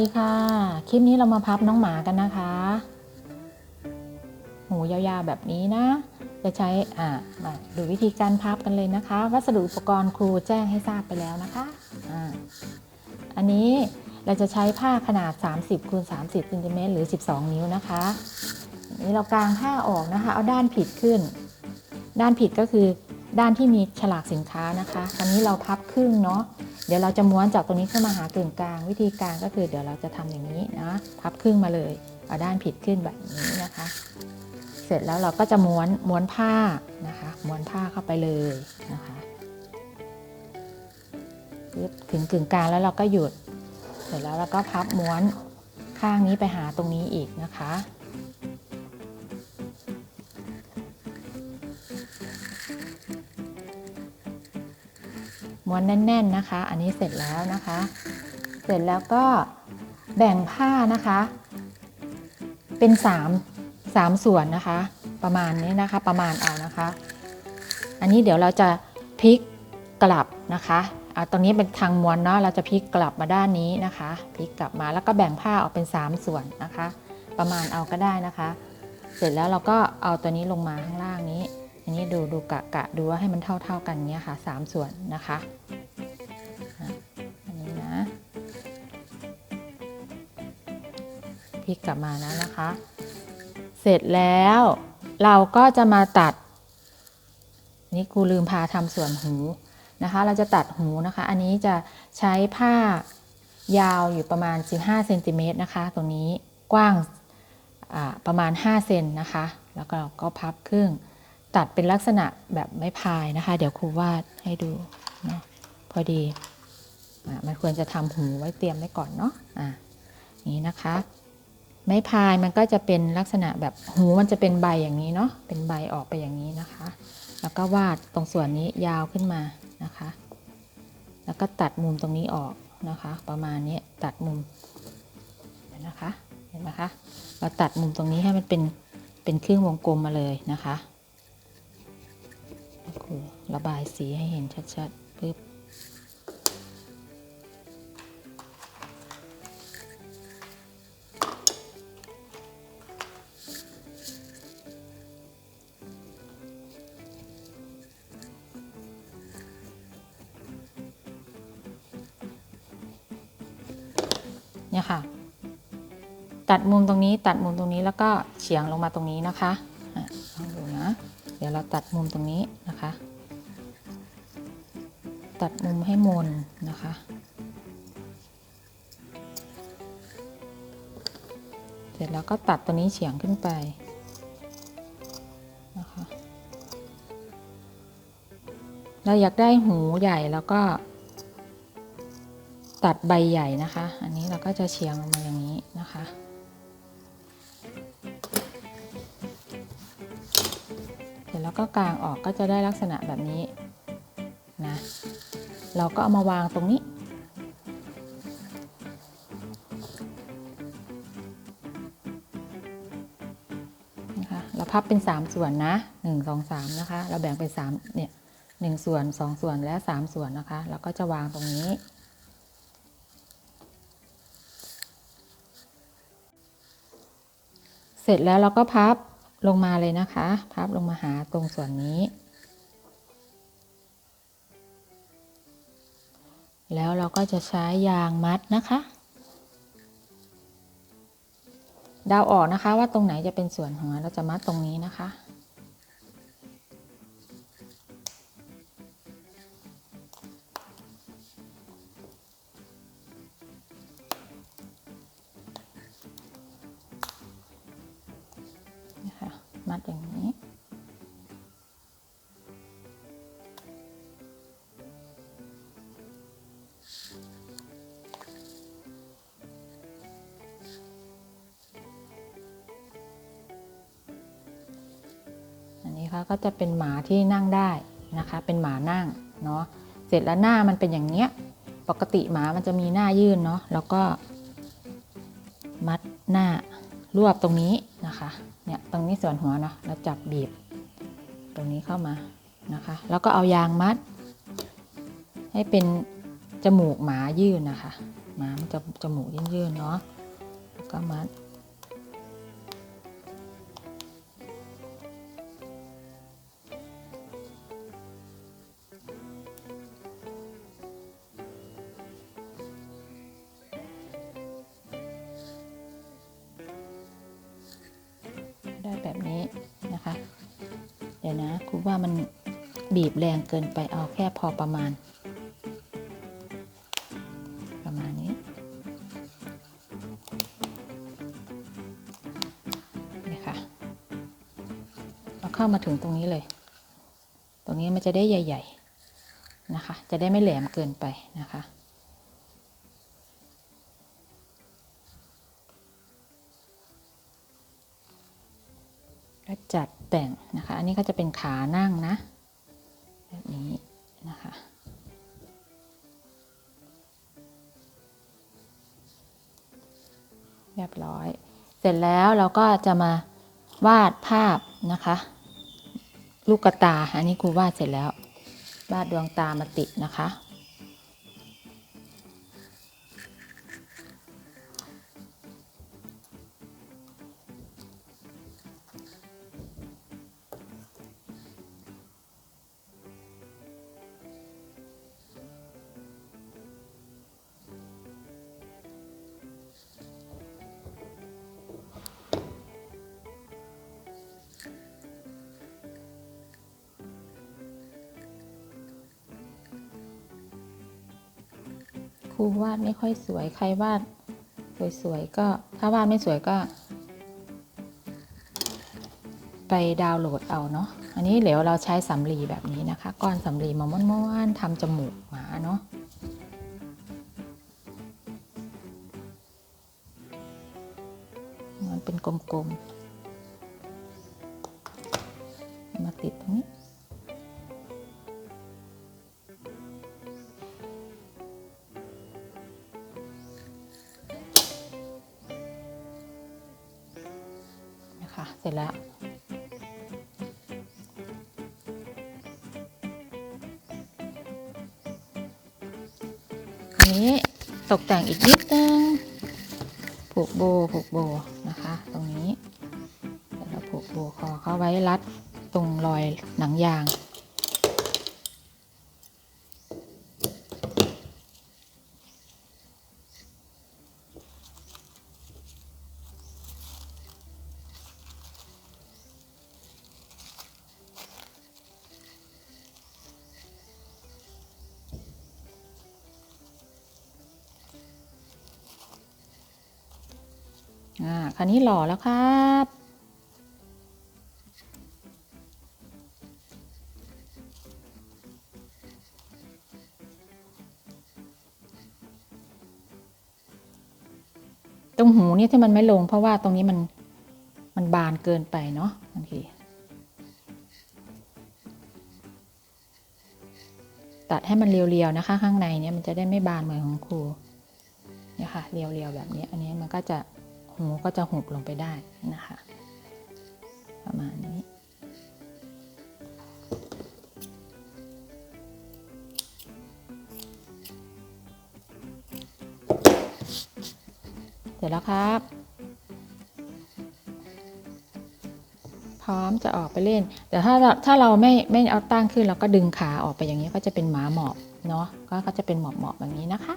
สวัสดีค่ะ คลิปนี้เรามาพับน้องหมากันนะคะ หูยาวๆแบบนี้นะ จะใช้อ่ามาดูวิธีการพับกันเลยนะคะ วัสดุอุปกรณ์ครูแจ้งให้ทราบไปแล้วนะคะอ่าอันนี้เราจะใช้ผ้าขนาด 30คูณ30ซนติเมตรหรือ 12 นิ้วนะคะนี้เรากางผ้าออกนะคะ เอาด้านผิดขึ้น ด้านผิดก็คือด้านที่มีฉลากสินค้านะคะตอนนี้เราพับครึ่งเนาะ เดี๋ยวเราจะม้วนจากตรงนี้ขึ้นมาหากึ่งกลาง วิธีการก็คือเดี๋ยวเราจะทำอย่างนี้นะพับครึ่งมาเลยเอาด้านผิดขึ้นแบบนี้นะคะ เสร็จแล้วเราก็จะม้วนม้วนผ้านะคะม้วนผ้าเข้าไปเลยนะคะถึงกึ่งกลางแล้วเราก็หยุด เสร็จแล้วเราก็พับม้วนข้างนี้ไปหาตรงนี้อีกนะคะ ม้วนแน่น ๆนะคะ อันนี้เสร็จแล้วนะคะ เสร็จแล้วก็แบ่งผ้านะคะ เป็น3 3ส่วนนะคะ ประมาณนี้นะคะ ประมาณเอานะคะ อันนี้เดี๋ยวเราจะพลิกกลับนะคะเอาตรงนี้เป็นทางม้วนเนาะเราจะพลิกกลับมาด้านนี้นะคะพลิกกลับมาแล้วก็แบ่งผ้าออกเป็น 3 ส่วนนะคะ ประมาณเอาก็ได้นะคะ เสร็จแล้วเราก็เอาตัวนี้ลงมาข้างล่างนี้ อันนี้ดูดูกะกะดูว่าให้มันเท่าเท่ากันเนี้ยค่ะสามส่วนนะคะอันนี้นะพลิกกลับมาแล้วนะคะ เสร็จแล้วเราก็จะมาตัด นี่ครูลืมพาทำส่วนหูนะคะ เราจะตัดหูนะคะ อันนี้จะใช้ผ้ายาวอยู่ประมาณ 15เซนติเมตรนะคะ ตรงนี้กว้างประมาณ 5 เซนนะคะ แล้วก็เราก็พับครึ่ง ตัดเป็นลักษณะแบบไม้พายนะคะ เดี๋ยวครูวาดให้ดูเนาะพอดีอะมันควรจะทำหูไว้เตรียมไว้ก่อนเนาะอะนี้นะคะ ไม้พายมันก็จะเป็นลักษณะแบบหูมันจะเป็นใบอย่างนี้เนาะเป็นใบออกไปอย่างนี้นะคะ แล้วก็วาดตรงส่วนนี้ยาวขึ้นมานะคะ แล้วก็ตัดมุมตรงนี้ออกนะคะ ประมาณนี้ตัดมุมนะคะเห็นไหมคะเราตัดมุมตรงนี้ให้มันเป็นเป็นครึ่งวงกลมมาเลยนะคะ ระบายสีให้เห็นชัดๆปึ๊บเนี่ยค่ะ ตัดมุมตรงนี้ตัดมุมตรงนี้แล้วก็เฉียงลงมาตรงนี้นะคะอะลองดูนะ เดี๋ยวเราตัดมุมตรงนี้นะคะ ตัดมุมให้มนนะคะ เสร็จแล้วก็ตัดตัวนี้เฉียงขึ้นไปนะคะเราอยากได้หูใหญ่แล้วก็ ตัดใบใหญ่นะคะ อันนี้เราก็จะเฉียงลงมาอย่างนี้นะคะเสร็จแล้วก็กางออกก็จะได้ลักษณะแบบนี้ เราก็เอามาวางตรงนี้ นะคะเราพับเป็น 3 ส่วนนะ 1 2 3 นะคะ เราแบ่งเป็น 3 เนี่ย1ส่วน2ส่วนและ3ส่วนนะคะ แล้วก็จะวางตรงนี้ เสร็จแล้วเราก็พับลงมาเลยนะคะ พับลงมาหาตรงส่วนนี้ แล้วเราก็จะใช้ยางมัดนะคะดาวออกนะคะว่าตรงไหนจะเป็นส่วนหัวเราจะมัดตรงนี้นะคะ นะคะ มัดอย่างนี้ นนี้ค่ะก็จะเป็นหมาที่นั่งได้นะคะ เป็นหมานั่งเนาะเสร็จแล้วหน้ามันเป็นอย่างเนี้ยปกติหมามันจะมีหน้ายื่นเนาะแล้วก็ มัดหน้ารวบตรงนี้นะคะเนี่ยตรงนี้ส่วนหัวเนาะแล้วจับบีบ ตรงนี้เข้ามานะคะ แล้วก็เอายางมัด ให้เป็นจมูกหมายื่นนะคะ หมามันจะจมูกยื่นๆเนาะแล้วก็มัด เลยวนะครูว่ามันบีบแรงเกินไปเอาแค่พอประมาณ ประมาณนี้นี่ค่ะเอาเข้ามาถึงตรงนี้เลย ตรงนี้มันจะได้ใหญ่ ๆ นะคะ จะได้ไม่แหลมเกินไปนะคะ จัดแต่งนะคะ อันนี้ก็จะเป็นขานั่งนะ แบบนี้นะคะ เรียบร้อย เสร็จแล้วเราก็จะมาวาดภาพนะคะ ลูกตา อันนี้ครูวาดเสร็จแล้ว วาดดวงตามาติดนะคะ รูวาดไม่ค่อยสวยใครวาดสวยๆก็ถ้าวาดไม่สวยก็ ไปดาวน์โหลดเอาเนาะอันนี้เดี๋ยวเราใช้สำลีแบบนี้นะคะ ก้อนสำลีมาม้วนๆทำจมูกหมาเนาะมันเป็นกลมๆมาติดตรงนี้ นี้ตกแต่งอีกนิดนึงผูกโบผูกโบนะคะ ตรงนี้แล้วผูกโบคอเข้าไว้รัดตรงรอยหนังยาง อ่าคราวนี้หล่อแล้วครับตรงหูเนี่ยที่มันไม่ลง เพราะว่าตรงนี้มันมันบานเกินไปเนาะบางทีตัดให้มันเรียวๆนะคะ ข้างในเนี่ยมันจะได้ไม่บานเหมือนของครูเนี่ยค่ะเรียวๆแบบนี้ อันนี้มันก็จะ หูก็จะหุบลงไปได้นะคะ ประมาณนี้ เสร็จแล้วครับ พร้อมจะออกไปเล่น แต่ถ้าเราถ้าเราไม่ไม่เอาตั้งขึ้นเราก็ดึงขาออกไปอย่างนี้ก็จะเป็นหมาหมอบเนาะก็ก็จะเป็นหมอบหมอบแบบนี้นะคะ